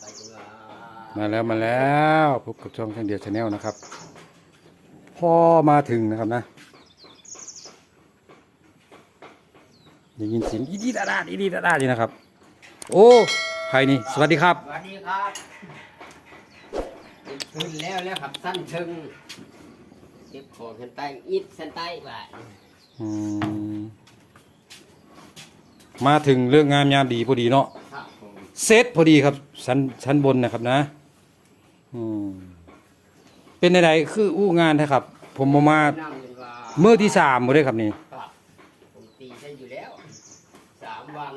ไปกันว่ามาแล้วมาแล้วพบกับช่องช่างเดียวชาแนลนะครับพอมาถึงนะครับนะได้ยินเสียงอีดีดาดาดอีดีดาดาดอยู่นะครับ โอ้ใครนี่ สวัสดีครับ สวัสดีครับขึ้นแล้วแล้วครับสั้นเชิงเก็บของเส้นใต้อิดเส้นใต้ไปอืมมาถึงเรื่องงามยามดีพอดีเนาะครับผม เซตพอดีครับชั้นชั้นบนนะครับนะอืมเป็นใดๆคืออู้งานนะครับ ผมมามานั่งกันว่าเมื่อที่สามมาด้วยครับนี่ครับผมตีได้อยู่แล้วสามวัน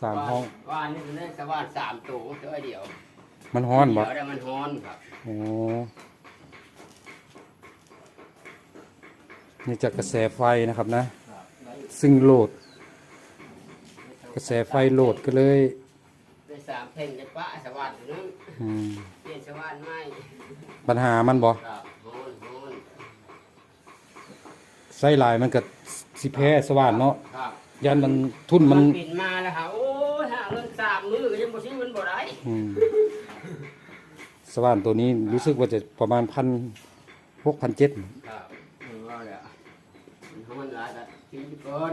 สามห้องวันนี้มันได้สว่านสามตัวเท่าเดียวมันฮ้อนบ่เดี๋ยวได้มันฮ้อนครับโอ้นี่จากกระแสไฟนะครับนะ ซึ่งโหลด กระแสไฟโหลดก็เลยได้สามเพ่งได้ปะสว่านตัวนึงอืมเปลี่ยนสว่านไหมปัญหามันบ่ครับฮ้อนฮ้อนไส้ลายมันก็สิแพ้สว่านเนาะครับ ยันมันทุนมันปิดมาแล้วค่ะโอ้ยหาเงินสามมือก็ยังบ่ซื้อมันบ่ได้อืมสว่านตัวนี้รู้สึกว่าจะประมาณพันหกพันเจ็ดครับเออว่าแล้วมันฮ้อนหลายแต่กินก่อน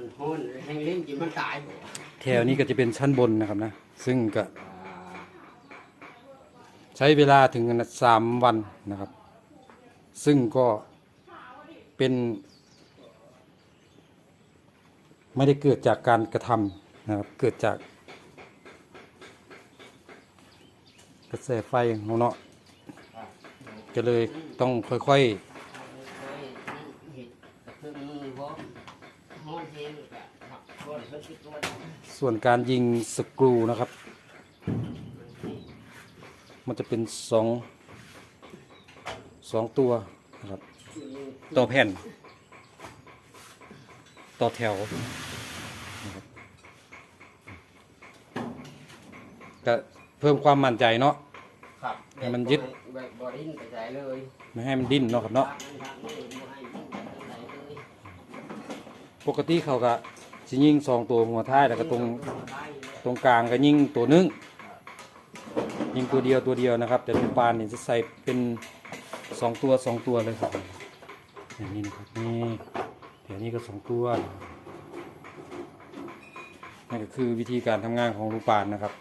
มันแห้งลิ้นกินมันตายบ่แถวนี้ก็จะเป็นชั้นบนนะครับนะ ซึ่งก็ใช้เวลาถึงสามวันนะครับ ซึ่งก็เป็นไม่ได้เกิดจากการกระทำนะครับ เกิดจาก กระแสไฟของเนาะครับก็เลยต้องค่อยเคยเห็ดกระเพิ่งบ่ฮ้อนแห้งก็หักก้อนเพิ่น สิตัวมันๆส่วนการยิงสกรูนะครับสิมันจะเป็นสองสองตัวนะครับต่อแผ่น ต่อแถวนะครับก็เพิ่มความมั่นใจเนาะ ครับให้มันยึด แบบบ่ดิ้นไปใส่เลยไม่ให้มันดิ้นเนาะครับเนาะ ปกติเขาก็ สิยิงสองตัวหัวท้ายแล้วก็ตรงตรงกลางก็ยิงตัวหนึงยิงตัวเดียวตัวเดียวนะครับ แต่ลูกปลาเนี่ยจะใส่เป็นสองตัวสองตัวเลยครับอย่างนี้นะครับนี่เดี๋ยวนี้ก็สองตัวนั่นก็คือวิธีการทำงานของลูกปลานะครับ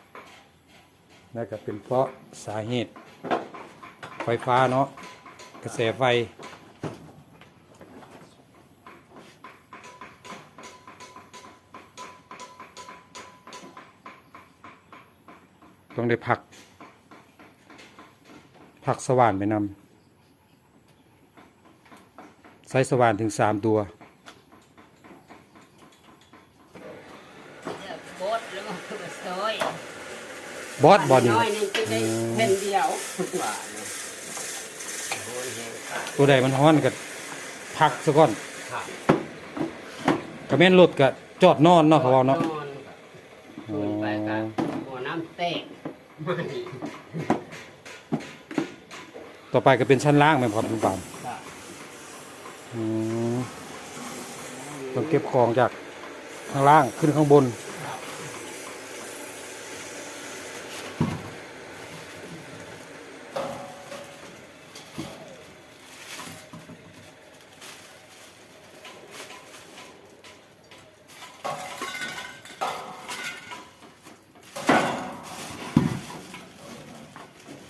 นั่นก็เป็นเพราะสาเหตุไฟฟ้าเนาะกระแสไฟ ต้องได้ผัก ผักสว่านไปนำใช้สว่านถึงสามตัวโคตรแล้วก็คือซอยบอสบอลนี่น้อยนี่จะได้แผ่นเดียวว่าเนี่ยโอ้ยแห้งขาดตัวใดมันฮ้อนกับผักซะก่อนครับกระแม่นรถกับจอดนอนเนาะเขาเอาเนาะ นอนครับขึ้นไปกันหัวน้ำแตกไม่ ต่อไปก็เป็นชั้นล่างไหมครับคุณปานครับอืมต้องเก็บของจากข้างล่างขึ้นข้างบน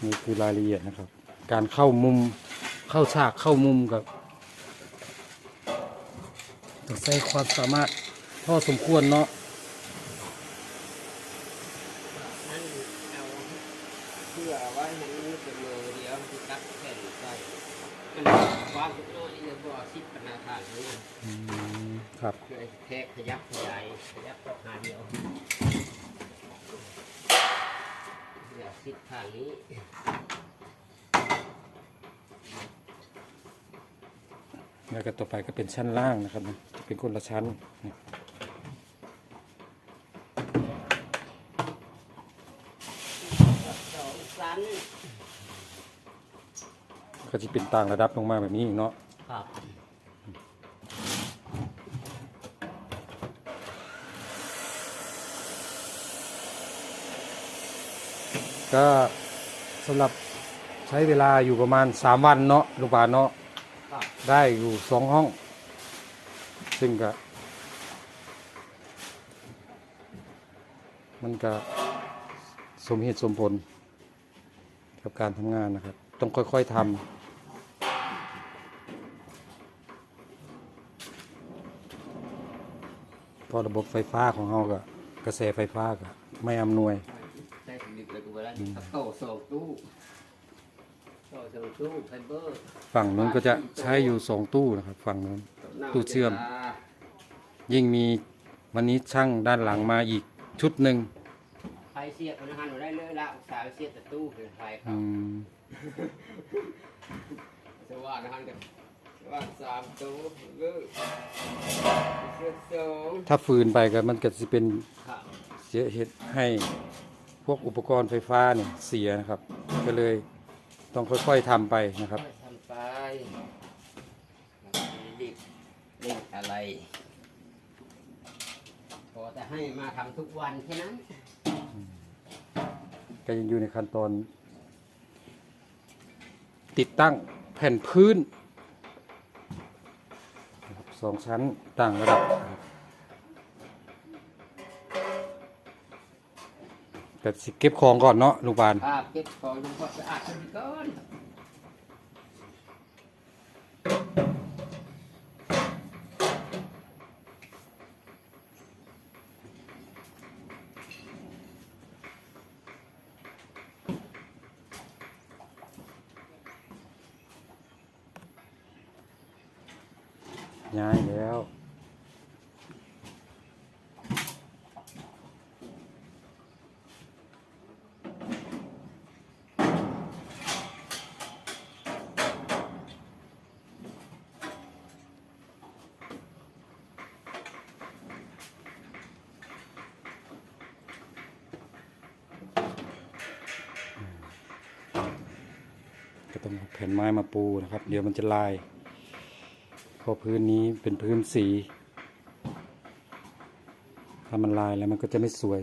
นี่คือรายละเอียดนะครับ การเข้ามุมเข้าฉากเข้ามุมกับต้องใช้ความสามารถพอสมควรเนาะนั่นเอาเพื่อไว้ให้มันเป็นมือเดียวที่ตักแผ่นใส่มันความทุกน้อยจะบ่สิบปนาทานนี่อืมครับเพื่อแทกขยับขยายขยับตกหาเดียว เดี๋ยวสิบทางนี้แล้วก็ต่อไปก็เป็นชั้นล่างนะครับนะจะเป็นคนละชั้นนะสองสันก็จะเป็นต่างระดับลงมาแบบนี้อีกเนาะครับ ก็สำหรับใช้เวลาอยู่ประมาณ 3 วันเนาะลูกบาเนาะได้อยู่สองห้อง ซึ่งก็ มันก็สมเหตุสมผล กับการทำงานนะครับ ต้องค่อย ๆทำเพอระบบไฟฟ้าของเราก็กระแสไฟฟ้าก็ไม่อำนวย ลิปเลยกูเวลานี่โตโซตู้โตโซตู้ไฟเบอร์ฝั่งนู้นก็จะใช้อยู่สองตู้นะครับ ฝั่งนู้น ตู้เชื่อม ยิ่งมีวันนี้ช่างด้านหลังมาอีกชุดหนึ่งไฟเสียบพนักงานเราได้เลยละอุตสาห์เสียบแต่ตู้เป็นไฟครัอืบมสว่านหันกันสว่านสามตู้เบอร์เสียบสองถ้าฟืนไปก็มันก็จะเป็นครับเสียเหตุให้พ วกอุปกรณ์ไฟฟ้าเนี่ยเสียนะครับ ก็เลยต้องค่อยๆทำไปนะครับ ทำไปดิบดิบอะไร พอแต่ให้มาทำทุกวันแค่นั้น ก็ยังอยู่ในขั้นตอน ติดตั้งแผ่นพื้นนะครับสองชั้นต่างระดับนะครับ แต่สิเก็บของก่อนเนาะลุงปานภาพเก็บของทำความสะอาดกันก่อนย้ายแล้ว ต้องแผ่นไม้มาปูนะครับ เดี๋ยวมันจะลายเพราะพื้นนี้เป็นพื้นสี ถ้ามันลายแล้วมันก็จะไม่สวย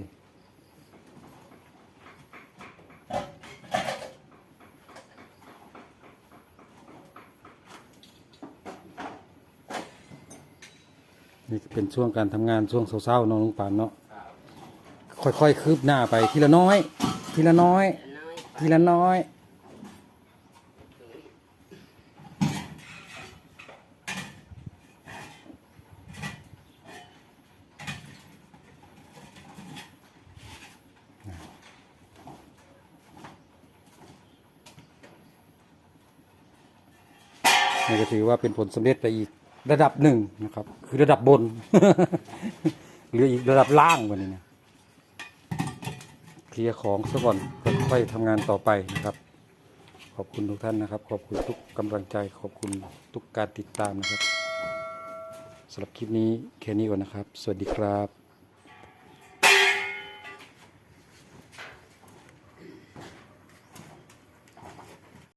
นี่เป็นช่วงการทำงานช่วงเศร้าๆน้องลุงปานเนาะค่อยๆคืบหน้าไปทีละน้อย ทีละน้อย ทีละน้อย นี่ก็ถือว่าเป็นผลสำเร็จไปอีกระดับหนึ่งนะครับ คือระดับบนเหลืออีกระดับล่างกว่านี้นะเคลียร์ของซะก่อนค่อยๆทำงานต่อไปนะครับ ขอบคุณทุกท่านนะครับ ขอบคุณทุกกำลังใจ ขอบคุณทุกการติดตามนะครับสำหรับคลิปนี้แค่นี้ก่อนนะครับ สวัสดีครับ